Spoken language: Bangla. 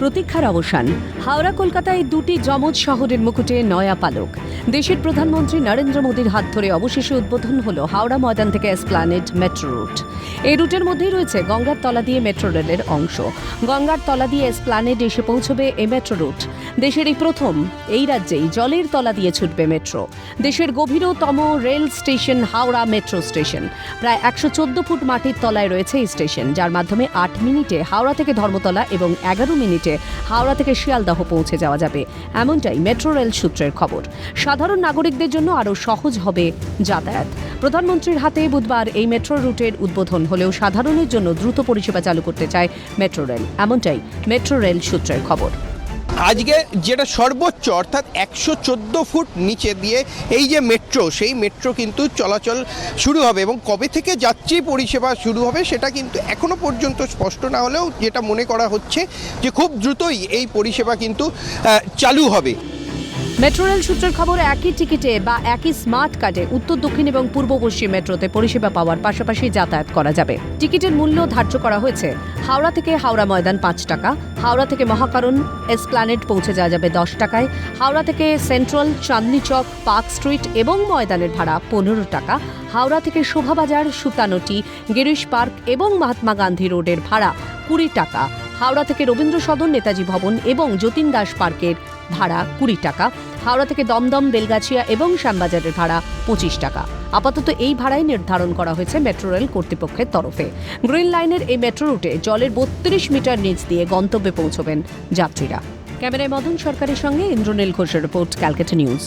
প্রতীক্ষার অবসান। হাওড়া, কলকাতায় দুটি যমজ শহরের মুকুটে নয়া পালক। দেশের প্রধানমন্ত্রী নরেন্দ্র মোদীর হাত ধরে অবশেষে উদ্বোধন হল হাওড়া ময়দান থেকে এসপ্লানেড মেট্রো রুট। এই রুটের মধ্যেই রয়েছে গঙ্গার তলা দিয়ে মেট্রো রেলের অংশ। গঙ্গার তলা দিয়ে এসপ্লানেড এসে পৌঁছবে এই মেট্রো রুট। দেশের এই প্রথম, এই রাজ্যেই জলের তলা দিয়ে ছুটবে মেট্রো। দেশের গভীরতম rail station Howrah metro station. প্রায় একশো চোদ্দ ফুট মাটির তলায় রয়েছে এই স্টেশন, যার মাধ্যমে আট মিনিটে হাওড়া থেকে ধর্মতলা এবং এগারো মিনিটে হাওড়া থেকে শিয়ালদহ পৌঁছে যাওয়া যাবে। এমনটাই মেট্রো রেল সূত্রের খবর। সাধারণ নাগরিকদের জন্য আরও সহজ হবে যাতায়াত। প্রধানমন্ত্রীর হাতে বুধবার এই মেট্রো রুটের উদ্বোধন হলেও সাধারণের জন্য দ্রুত পরিষেবা চালু করতে চায় মেট্রো রেল। এমনটাই মেট্রো রেল সূত্রের খবর। আজকে যেটা সর্বোচ্চ, অর্থাৎ একশো চোদ্দ ফুট নিচে দিয়ে এই যে মেট্রো সেই মেট্রো কিন্তু চলাচল শুরু হবে এবং কবে থেকে যাত্রী পরিষেবা শুরু হবে সেটা কিন্তু এখনও পর্যন্ত স্পষ্ট না হলেও যেটা মনে করা হচ্ছে যে খুব দ্রুতই এই পরিষেবা কিন্তু চালু হবে। মেট্রো রেল সূত্রের খবর, একই টিকিটে বা একই স্মার্ট কার্ডে উত্তর, দক্ষিণ এবং পূর্ব পশ্চিম মেট্রোতে পরিষেবা পাওয়ার পাশাপাশি যাতায়াত করা যাবে। টিকিটের মূল্য ধার্য করা হয়েছে। হাওড়া থেকে হাওড়া ময়দান পাঁচ টাকা, হাওড়া থেকে মহাকারণ এসপ্ল্যানেড পৌঁছে যাওয়া যাবে দশ টাকায়, হাওড়া থেকে central, Chandni Chowk, Park Street এবং ময়দানের ভাড়া পনেরো টাকা, হাওড়া থেকে শোভাবাজার, সুতানটি, গিরিশ পার্ক এবং মহাত্মা গান্ধী রোডের ভাড়া কুড়ি টাকা, হাওড়া থেকে রবীন্দ্র সদন নেতাজি ভবন এবং যতীন দাস পার্কের ভাড়া কুড়ি টাকা, হাওড়া থেকে দমদম, বেলগাছিয়া এবং শ্যামবাজারের ভাড়া পঁচিশ টাকা। আপাতত এই ভাড়াই নির্ধারণ করা হয়েছে মেট্রো রেল কর্তৃপক্ষের তরফে। গ্রিন লাইনের এই মেট্রো রুটে জলের বত্রিশ মিটার নিচ দিয়ে গন্তব্যে পৌঁছবেন যাত্রীরা। ক্যামেরায় মদন সরকারের সঙ্গে ইন্দ্রনীল ঘোষের রিপোর্ট, ক্যালকাটা নিউজ।